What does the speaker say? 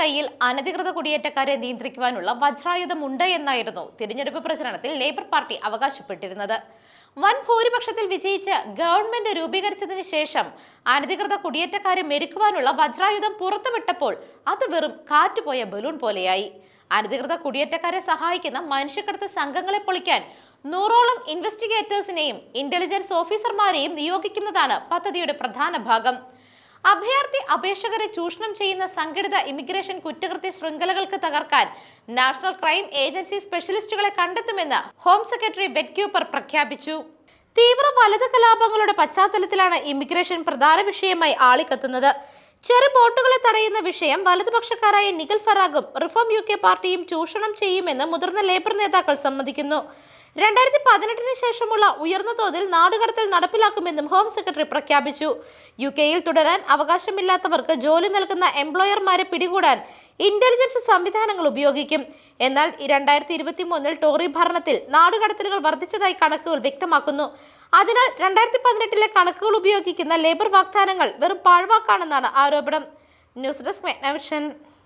കയ്യിൽ അനധികൃത കുടിയേറ്റക്കാരെ നിയന്ത്രിക്കുവാനുള്ള വജ്രായുധം ഉണ്ട് എന്നായിരുന്നു തിരഞ്ഞെടുപ്പ് പ്രചരണത്തിൽ ലേബർ പാർട്ടി അവകാശപ്പെട്ടിരുന്നത്. വൻ ഭൂരിപക്ഷത്തിൽ വിജയിച്ച് ഗവൺമെന്റ് രൂപീകരിച്ചതിന് ശേഷം അനധികൃത കുടിയേറ്റക്കാരെ മെരുക്കുവാനുള്ള വജ്രായുധം പുറത്തുവിട്ടപ്പോൾ അത് വെറും കാറ്റുപോയ ബലൂൺ പോലെയായി. അനധികൃത കുടിയേറ്റക്കാരെ സഹായിക്കുന്ന മനുഷ്യക്കടത്ത് സംഘങ്ങളെ പൊളിക്കാൻ നൂറോളം ഇൻവെസ്റ്റിഗേറ്റേഴ്സിനെയും ഇന്റലിജൻസ് ഓഫീസർമാരെയും നിയോഗിക്കുന്നതാണ് പദ്ധതിയുടെ പ്രധാന ഭാഗം. അഭയാർത്ഥി അപേക്ഷകരെ ചൂഷണം ചെയ്യുന്ന സംഘടിത ഇമിഗ്രേഷൻ കുറ്റകൃത്യ ശൃംഖലകൾക്ക് തകർക്കാൻ നാഷണൽ ക്രൈം ഏജൻസി സ്പെഷ്യലിസ്റ്റുകളെ കണ്ടെത്തുമെന്ന് ഹോം സെക്രട്ടറി വെറ്റ്ക്യൂപ്പർ പ്രഖ്യാപിച്ചു. തീവ്ര വലത് കലാപങ്ങളുടെ പശ്ചാത്തലത്തിലാണ് ഇമിഗ്രേഷൻ പ്രധാന വിഷയമായി ആളിക്കത്തുന്നത്. ചെറു ബോട്ടുകളെ തടയുന്ന വിഷയം വലതുപക്ഷക്കാരായ നിഖിൽ ഫറാഗും റിഫോം യു കെ പാർട്ടിയും ചൂഷണം ചെയ്യുമെന്ന് മുതിർന്ന ലേബർ നേതാക്കൾ സമ്മതിക്കുന്നു. രണ്ടായിരത്തി പതിനെട്ടിന് ശേഷമുള്ള ഉയർന്ന തോതിൽ നാടുകടത്തൽ നടപ്പിലാക്കുമെന്നും ഹോം സെക്രട്ടറി പ്രഖ്യാപിച്ചു. യു കെയിൽ തുടരാൻ അവകാശമില്ലാത്തവർക്ക് ജോലി നൽകുന്ന എംപ്ലോയർമാരെ പിടികൂടാൻ ഇന്റലിജൻസ് സംവിധാനങ്ങൾ ഉപയോഗിക്കും. എന്നാൽ രണ്ടായിരത്തി ഇരുപത്തി മൂന്നിൽ ടോറി ഭരണത്തിൽ നാടുകടത്തലുകൾ വർദ്ധിച്ചതായി കണക്കുകൾ വ്യക്തമാക്കുന്നു. അതിനാൽ രണ്ടായിരത്തി പതിനെട്ടിലെ കണക്കുകൾ ഉപയോഗിക്കുന്ന ലേബർ വാഗ്ദാനങ്ങൾ വെറും പാഴ്വാക്കാണെന്നാണ് ആരോപണം. News desk മെഗ്നവിഷൻ.